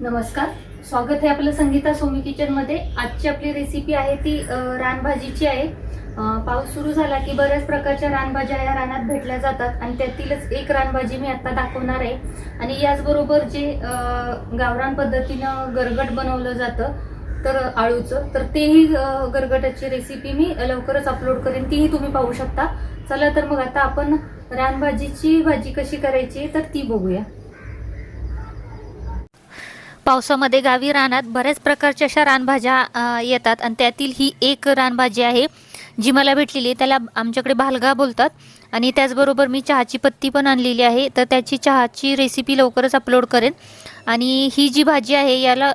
नमस्कार. स्वागत आहे आपलं संगीता सोमी किचनमध्ये. आजची आपली रेसिपी आहे ती रानभाजीची आहे. पाऊस सुरू झाला की बऱ्याच प्रकारच्या रानभाज्या या रानात भेटल्या जातात आणि त्यातीलच एक रानभाजी मी आता दाखवणार आहे. आणि याचबरोबर जे गावरान पद्धतीनं गरगट बनवलं जातं तर आळूचं तर तेही गरगटाची रेसिपी मी लवकरच अपलोड करेन. तीही तुम्ही पाहू शकता. चला तर मग आता आपण रानभाजीची भाजी कशी करायची तर ती बघूया. पावसामध्ये गावी रानात बऱ्याच प्रकारच्या अशा रानभाज्या येतात आणि त्यातील ही एक रानभाजी आहे जी मला भेटलेली आहे. त्याला आमच्याकडे भालगा बोलतात आणि त्याचबरोबर मी चहाची पत्ती पण आणलेली आहे. तर त्याची चहाची रेसिपी लवकरच अपलोड करेन. आणि ही जी भाजी आहे याला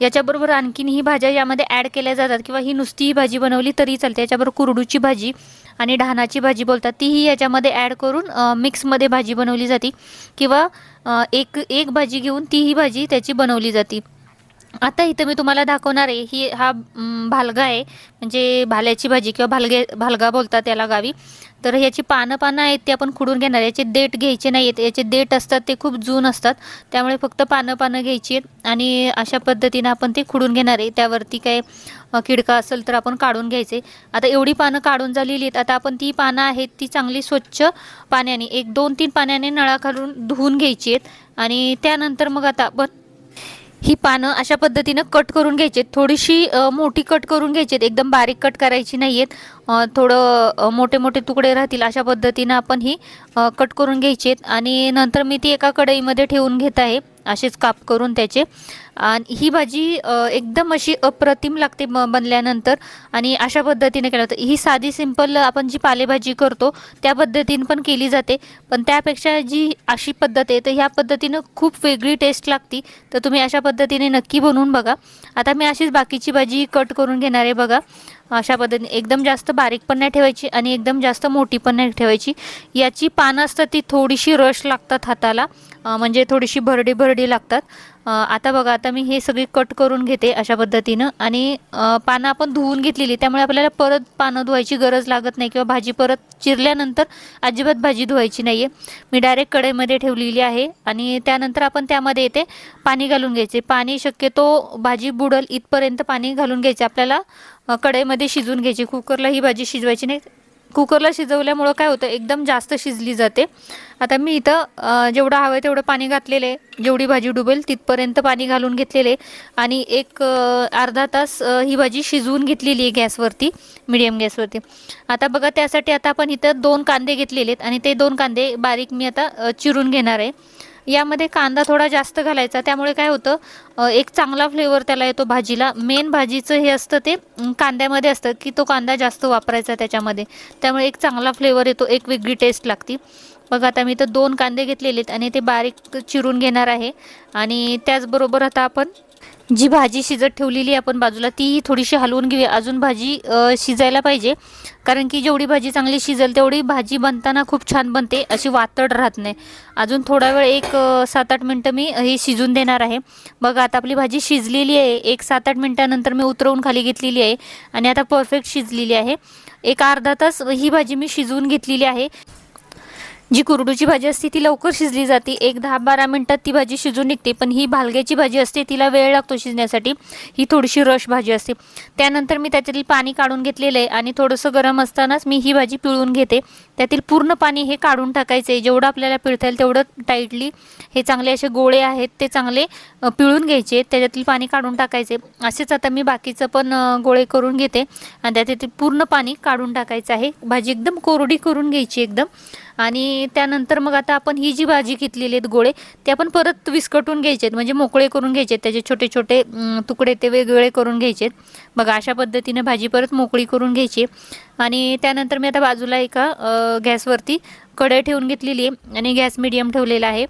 याच्याबरोबर आणखीन ही भाज्या यामध्ये ॲड केल्या जातात किंवा ही नुसती ही भाजी बनवली तरी चालते. याच्याबरोबर कुरडूची भाजी आणि ढानाची भाजी बोलतात तीही याच्यामध्ये ॲड करून मिक्समध्ये भाजी बनवली जाते. किंवा एक एक भाजी घेऊन तीही भाजी त्याची बनवली जाते. आता इथं मी तुम्हाला दाखवणार आहे ही हा भालगा आहे. म्हणजे भाल्याची भाजी किंवा भालगे भालगा बोलतात याला गावी. तर ह्याची पानं पानं आहेत ते आपण खुडून घेणार. याचे देठ घ्यायचे नाही आहेत याचे देठ असतात ते खूप जून असतात. त्यामुळे फक्त पानं पानं घ्यायची आहेत. आणि अशा पद्धतीनं आपण ते खुडून घेणार आहे. त्यावरती काय किडका असेल तर आपण काढून घ्यायचे. आता एवढी पानं काढून झालेली आहेत. आता आपण ती पानं आहेत ती चांगली स्वच्छ पाण्याने एक दोन तीन पाण्याने नळा घालून धुवून घ्यायची आहेत. आणि त्यानंतर मग आता ब ही पानं अशा पद्धतीनं कट करून घ्यायची आहेत थोडीशी मोठी कट करून घ्यायची आहेत एकदम बारीक कट करायची नाही आहेत थोडं मोठे मोठे तुकडे राहतील अशा पद्धतीनं आपण ही कट करून घ्यायची आहेत आणि नंतर मी ती एका कढईमध्ये ठेवून घेत आहे. असेच काप करून त्याचे. आणि ही भाजी एकदम अशी अप्रतिम लागते म बनल्यानंतर. आणि अशा पद्धतीने केलं जातं. ही साधी सिंपल आपण जी पालेभाजी करतो त्या पद्धतीने पण केली जाते. पण त्यापेक्षा जी अशी पद्धत आहे तर ह्या पद्धतीनं खूप वेगळी टेस्ट लागती. तर तुम्ही अशा पद्धतीने नक्की बनवून बघा. आता मी अशीच बाकीची भाजी कट करून घेणार आहे बघा. अशा पद्धतीने एकदम जास्त बारीक पण नाही ठेवायची आणि एकदम जास्त मोठी पण नाही ठेवायची. याची पानं असतात ती थोडीशी रश लागतात हाताला म्हणजे थोडीशी भरडी भरडी लागतात. आता बघा आता मी हे सगळी कट करून घेते अशा पद्धतीनं आणि पानं आपण धुवून घेतलेली त्यामुळे आपल्याला परत पानं धुवायची गरज लागत नाही किंवा भाजी परत चिरल्यानंतर अजिबात भाजी धुवायची नाही आहे मी डायरेक्ट कढईमध्ये ठेवलेली आहे आणि त्यानंतर आपण त्यामध्ये येते पाणी घालून घ्यायचे. पाणी शक्यतो भाजी बुडल इथपर्यंत पाणी घालून घ्यायचे. आपल्याला कढईमध्ये शिजवून घ्यायची. कुकरला ही भाजी शिजवायची नाही. कुकरला शिजवल्यामुळं काय होतं एकदम जास्त शिजली जाते. आता मी इथं जेवढं हवं आहे तेवढं पाणी घातलेलं आहे जेवढी भाजी डुबेल तिथपर्यंत पाणी घालून घेतलेले आणि एक अर्धा तास ही भाजी शिजवून घेतलेली आहे गॅसवरती मिडियम गॅसवरती. आता बघा त्यासाठी आता आपण इथं दोन कांदे घेतलेले आहेत आणि ते दोन कांदे बारीक मी आता चिरून घेणार आहे. यामध्ये कांदा थोडा जास्त घालायचा. त्यामुळे काय होतं एक चांगला फ्लेवर त्याला येतो भाजीला. मेन भाजीचं हे असतं ते कांद्यामध्ये असतं की तो कांदा जास्त वापरायचा त्याच्यामध्ये. त्यामुळे एक चांगला फ्लेवर येतो एक वेगळी टेस्ट लागते. बघा आता मी तर दोन कांदे घेतलेले आहेत आणि ते बारीक चिरून घेणार आहे. आणि त्याचबरोबर आता आपण जी भाजी शिजत ठेवलेली आहे आपण बाजूला तीही थोडीशी हलवून घेऊया. अजून भाजी शिजायला पाहिजे. कारण की जेवढी भाजी चांगली शिजेल तेवढी भाजी बनताना खूप छान बनते अशी वातड राहत नाही. अजून थोडा वेळ एक सात आठ मिनटं मी हे शिजून देणार आहे. बघा आता आपली भाजी शिजलेली आहे. एक सात आठ मिनटानंतर मी उतरवून खाली घेतलेली आहे आणि आता परफेक्ट शिजलेली आहे. एक अर्धा तास ही भाजी मी शिजवून घेतलेली आहे. जी कुरडूची भाजी असते ती लवकर शिजली जाते. एक दहा बारा मिनटात ती भाजी शिजून निघते पण ही भालग्याची भाजी असते तिला वेळ लागतो शिजण्यासाठी. ही थोडीशी रश भाजी असते. त्यानंतर मी त्याच्यातील पाणी काढून घेतलेलं आहे आणि थोडंसं गरम असतानाच मी ही भाजी पिळून घेते. त्यातील पूर्ण पाणी हे काढून टाकायचं आहे. जेवढं आपल्याला पिळता येईल तेवढं टाईटली हे चांगले असे गोळे आहेत ते चांगले पिळून घ्यायचे त्याच्यातील पाणी काढून टाकायचे असेच आता मी बाकीचं पण गोळे करून घेते. आणि त्यातील पूर्ण पाणी काढून टाकायचं आहे. भाजी एकदम कोरडी करून घ्यायची एकदम. आणि त्यानंतर मग आता आपण ही जी भाजी घेतलेली आहेत गोळे ते आपण परत विस्कटून घ्यायचे आहेत म्हणजे मोकळे करून घ्यायचे आहेत त्याचे छोटे छोटे तुकडे ते वेगवेगळे करून घ्यायचे आहेत बघा अशा पद्धतीने भाजी परत मोकळी करून घ्यायची. आणि त्यानंतर मी आता बाजूला एका गॅसवरती कढई ठेवून घेतलेली आहे आणि गॅस मिडियम ठेवलेला आहे.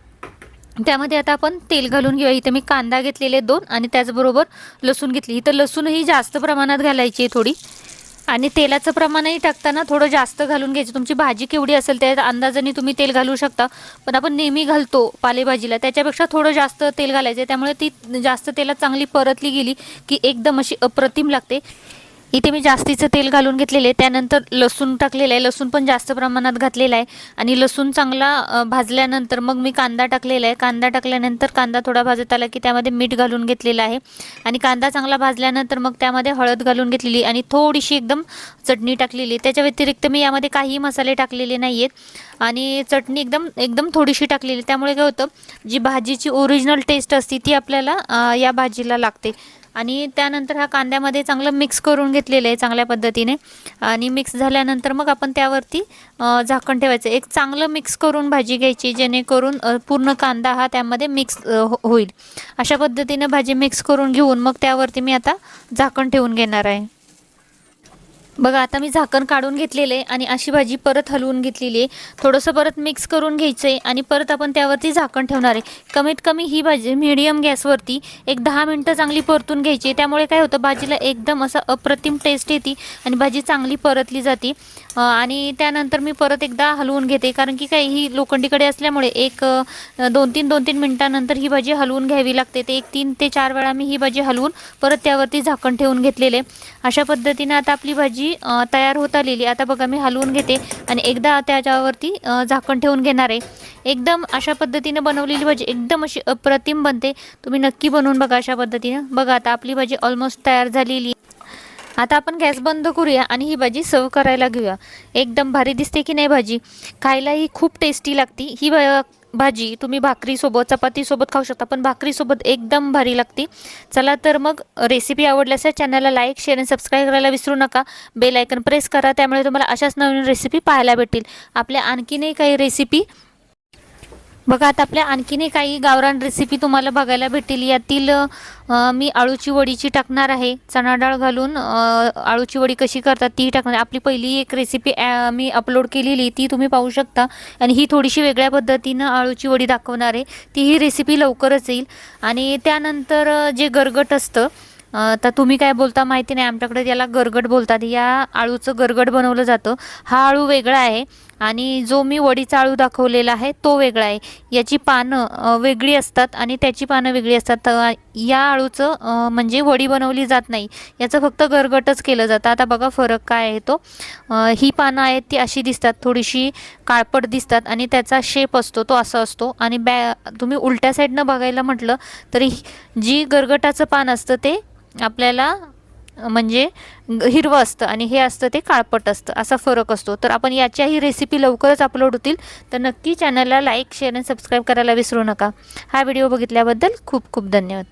त्यामध्ये आता आपण तेल घालून घेऊया. इथं मी कांदा घेतलेले दोन आणि त्याचबरोबर लसूण घेतली. इथं लसूणही जास्त प्रमाणात घालायची आहे थोडी. आणि तेलाचं प्रमाणही टाकताना थोडं जास्त घालून घ्यायचं. तुमची भाजी केवढी असेल त्या अंदाजाने तुम्ही तेल घालू शकता. पण आपण नेहमी घालतो पालेभाजीला. त्याच्यापेक्षा थोडं जास्त तेल घालायचं त्यामुळे ती जास्त तेलात चांगली परतली गेली की एकदम अशी अप्रतिम लागते. इथे मी जास्तीचं तेल घालून घेतलेले आहे. त्यानंतर लसूण टाकलेलं आहे. लसूण पण जास्त प्रमाणात घातलेला आहे. आणि लसूण चांगला भाजल्यानंतर मग मी कांदा टाकलेला आहे. कांदा टाकल्यानंतर कांदा थोडा भाजत आला की त्यामध्ये मीठ घालून घेतलेलं आहे. आणि कांदा चांगला भाजल्यानंतर मग त्यामध्ये हळद घालून घेतलेली आणि थोडीशी एकदम चटणी टाकलेली त्याच्या व्यतिरिक्त मी यामध्ये काहीही मसाले टाकलेले नाही आहेत आणि चटणी एकदम एकदम थोडीशी टाकलेली त्यामुळे काय होतं जी भाजीची ओरिजिनल टेस्ट असते ती आपल्याला या भाजीला लागते. आणि त्यानंतर हा कांद्यामध्ये चांगलं मिक्स करून घेतलेलं आहे चांगल्या पद्धतीने. आणि मिक्स झाल्यानंतर मग आपण त्यावरती झाकण ठेवायचं. एक चांगलं मिक्स करून भाजी घ्यायची जेणेकरून पूर्ण कांदा हा त्यामध्ये मिक्स हो- होईल. अशा पद्धतीने भाजी मिक्स करून घेऊन मग त्यावरती मी आता झाकण ठेवून घेणार आहे. बघा आता मी झाकण काढून घेतलेलं आहे आणि अशी भाजी परत हलवून घेतलेली आहे. थोडंसं परत मिक्स करून घ्यायचं आहे आणि परत आपण त्यावरती झाकण ठेवणार आहे. कमीत कमी ही भाजी मिडियम गॅसवरती एक दहा मिनटं चांगली परतून घ्यायची त्यामुळे काय होतं भाजीला एकदम असं अप्रतिम टेस्ट येते आणि भाजी चांगली परतली जाते. आणि त्यानंतर मी परत एकदा हलवून घेते. कारण की काय ही लोखंडीकडे असल्यामुळे एक दोन तीन दोन तीन मिनटानंतर ही भाजी हलवून घ्यावी लागते. ते एक तीन ते चार वेळा मी ही भाजी हलवून परत त्यावरती झाकण ठेवून घेतलेले अशा पद्धतीने आता आपली भाजी अ, तयार होत आलेली आता बघा मी हलवून घेते आणि एकदा त्याच्यावरती झाकण ठेवून घेणार आहे. एकदम अशा पद्धतीनं बनवलेली भाजी एकदम अशी अप्रतिम बनते. तुम्ही नक्की बनवून बघा अशा पद्धतीनं. बघा आता आपली भाजी ऑलमोस्ट तयार झालेली आता आपण गॅस बंद करूया आणि ही भाजी सर्व करायला घेऊया. एकदम भारी दिसते की नाही भाजी? खायलाही खूप टेस्टी लागती. ही भाजी तुम्ही भाकरीसोबत चपातीसोबत खाऊ शकता पण भाकरीसोबत एकदम भारी लागते. चला तर मग रेसिपी आवडल्यास चॅनलला लाईक शेअर आणि सबस्क्राईब करायला विसरू नका. बेल आयकन प्रेस करा त्यामुळे तुम्हाला अशाच नवीन रेसिपी पाहायला भेटतील. आपल्या आणखीनही काही रेसिपी बघा आता आपल्या आणखीनही काही गावरान रेसिपी तुम्हाला बघायला भेटेल. यातील मी आळूची वडीची टाकणार आहे. चणा डाळ घालून आळूची वडी कशी करतात ती टाकणार. आपली पहिली एक रेसिपी मी अपलोड केलेली ती तुम्ही पाहू शकता. आणि ही थोडीशी वेगळ्या पद्धतीनं आळूची वडी दाखवणार आहे. ती ही रेसिपी लवकरच येईल. आणि त्यानंतर जे गरगट असतं तर तुम्ही काय बोलता माहिती नाही. आमच्याकडे याला गरगट बोलतात या आळूचं गरगट बनवलं जातं. हा आळू वेगळा आहे. आणि जो मी वडीचा आळू दाखवलेला आहे तो वेगळा आहे. याची पानं वेगळी असतात आणि त्याची पानं वेगळी असतात. या आळूचं म्हणजे वडी बनवली जात नाही. याचं फक्त गरगटच केलं जातं. आता बघा फरक काय आहे तो. ही पानं आहेत ती अशी दिसतात थोडीशी काळपट दिसतात आणि त्याचा शेप असतो तो असा असतो. आणि बॅ तुम्ही उलट्या साईडनं बघायला म्हटलं तरी जी गरगटाचं पान असतं ते आपल्याला म्हणजे हिरवं असतं आणि हे असतं ते काळपट असतं असा फरक असतो. तर आपण याच्याही रेसिपी लवकरच अपलोड होतील. तर नक्की चॅनलला लाईक शेअर आणि सबस्क्राईब करायला विसरू नका. हा व्हिडिओ बघितल्याबद्दल खूप खूप धन्यवाद.